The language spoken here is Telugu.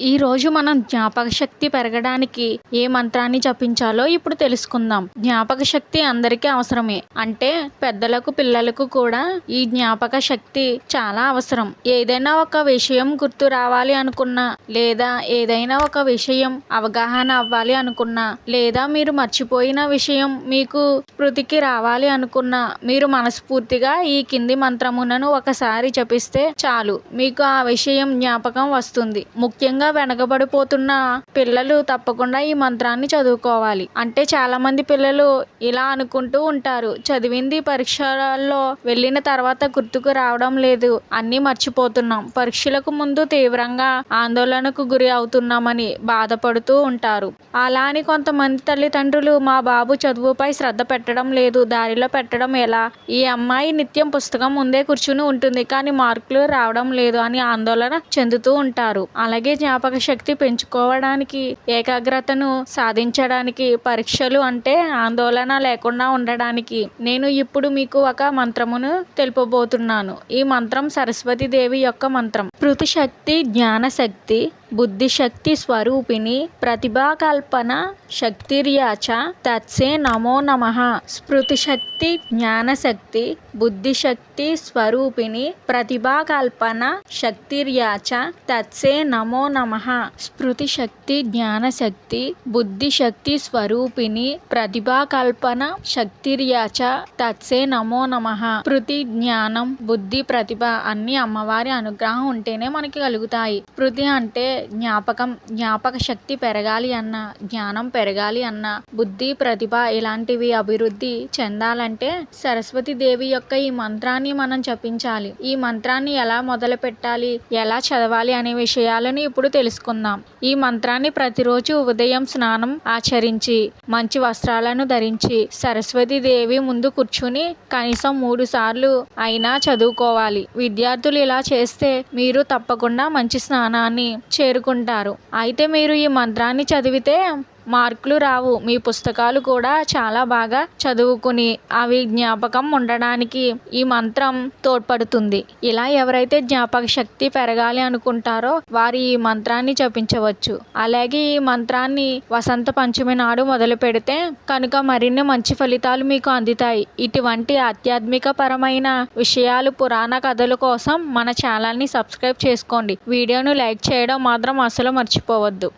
ఈరోజు మనం జ్ఞాపక శక్తి పెరగడానికి ఏ మంత్రాన్ని జపించాలో ఇప్పుడు తెలుసుకుందాం. జ్ఞాపక శక్తి అందరికీ అవసరమే. అంటే పెద్దలకు పిల్లలకు కూడా ఈ జ్ఞాపక శక్తి చాలా అవసరం. ఏదైనా ఒక విషయం గుర్తు రావాలి అనుకున్నా లేదా ఏదైనా ఒక విషయం అవగాహన అవ్వాలి అనుకున్నా లేదా మీరు మర్చిపోయిన విషయం మీకు స్మృతికి రావాలి అనుకున్నా మీరు మనస్ఫూర్తిగా ఈ కింది మంత్రములను ఒకసారి జపిస్తే చాలు. మీకు ఆ విషయం జ్ఞాపకం వస్తుంది. ముఖ్యంగా వెనకబడిపోతున్న పిల్లలు తప్పకుండా ఈ మంత్రాన్ని చదువుకోవాలి. అంటే చాలా మంది పిల్లలు ఇలా అనుకుంటూ ఉంటారు. చదివింది పరీక్షల్లో వెళ్ళిన తర్వాత గుర్తుకు రావడం లేదు. అన్నీ మర్చిపోతున్నాం. పరీక్షలకు ముందు తీవ్రంగా ఆందోళనకు గురి అవుతున్నామని బాధపడుతూ ఉంటారు. అలా అని కొంతమంది తల్లిదండ్రులు మా బాబు చదువుపై శ్రద్ధ పెట్టడం లేదు. దారిలో పెట్టడం ఎలా? ఈ అమ్మాయి నిత్యం పుస్తకం ముందే కూర్చుని ఉంటుంది కానీ మార్కులు రావడం లేదు అని ఆందోళన చెందుతూ ఉంటారు. అలాగే జ్ఞాపక శక్తి పెంచుకోవడానికి ఏకాగ్రతను సాధించడానికి పరీక్షలు అంటే ఆందోళన లేకుండా ఉండడానికి. నేను ఇప్పుడు మీకు ఒక మంత్రమును తెలుపబోతున్నాను. ఈ మంత్రం సరస్వతి దేవి యొక్క మంత్రం. శక్తి జ్ఞాన శక్తి బుద్ధిశక్తి స్వరూపిణి ప్రతిభాకల్పన శక్తిర్యాచ తత్సే నమో నమ. స్మృతి శక్తి జ్ఞానశక్తి బుద్ధిశక్తి స్వరూపిణి ప్రతిభాకల్పన శక్తిర్యాచ తత్సే నమో నమ. స్మృతి శక్తి జ్ఞానశక్తి బుద్ధిశక్తి స్వరూపిణి ప్రతిభాకల్పన శక్తిర్యాచ తత్సే నమో నమ. స్మృతి జ్ఞానం బుద్ధి ప్రతిభ అన్ని అమ్మవారి అనుగ్రహం ఉంటేనే మనకి కలుగుతాయి. స్మృతి అంటే జ్ఞాపకం జ్ఞాపక శక్తి పెరగాలి అన్న జ్ఞానం పెరగాలి అన్న బుద్ధి ప్రతిభ ఇలాంటివి అభివృద్ధి చెందాలంటే సరస్వతి దేవి యొక్క ఈ మంత్రాన్ని మనం జపించాలి. ఈ మంత్రాన్ని ఎలా మొదలు పెట్టాలి ఎలా చదవాలి అనే విషయాలను ఇప్పుడు తెలుసుకుందాం. ఈ మంత్రాన్ని ప్రతిరోజు ఉదయం స్నానం ఆచరించి మంచి వస్త్రాలను ధరించి సరస్వతి దేవి ముందు కూర్చుని కనీసం మూడు సార్లు అయినా చదువుకోవాలి. విద్యార్థులు ఇలా చేస్తే మీరు తప్పకుండా మంచి స్నానాన్ని చేరుకుంటారు. అయితే మీరు ఈ మంత్రాన్ని చదివితే మార్కులు రావు. మీ పుస్తకాలు కూడా చాలా బాగా చదువుకుని అవి జ్ఞాపకం ఉండడానికి ఈ మంత్రం తోడ్పడుతుంది. ఇలా ఎవరైతే జ్ఞాపక శక్తి పెరగాలి అనుకుంటారో వారు ఈ మంత్రాన్ని జపించవచ్చు. అలాగే ఈ మంత్రాన్ని వసంత పంచమి నాడు మొదలు పెడితే కనుక మరిన్ని మంచి ఫలితాలు మీకు అందుతాయి. ఇటువంటి ఆధ్యాత్మిక పరమైన విషయాలు పురాణ కథల కోసం మన ఛానల్ని సబ్స్క్రైబ్ చేసుకోండి. వీడియోను లైక్ చేయడం మాత్రం అసలు మర్చిపోవద్దు.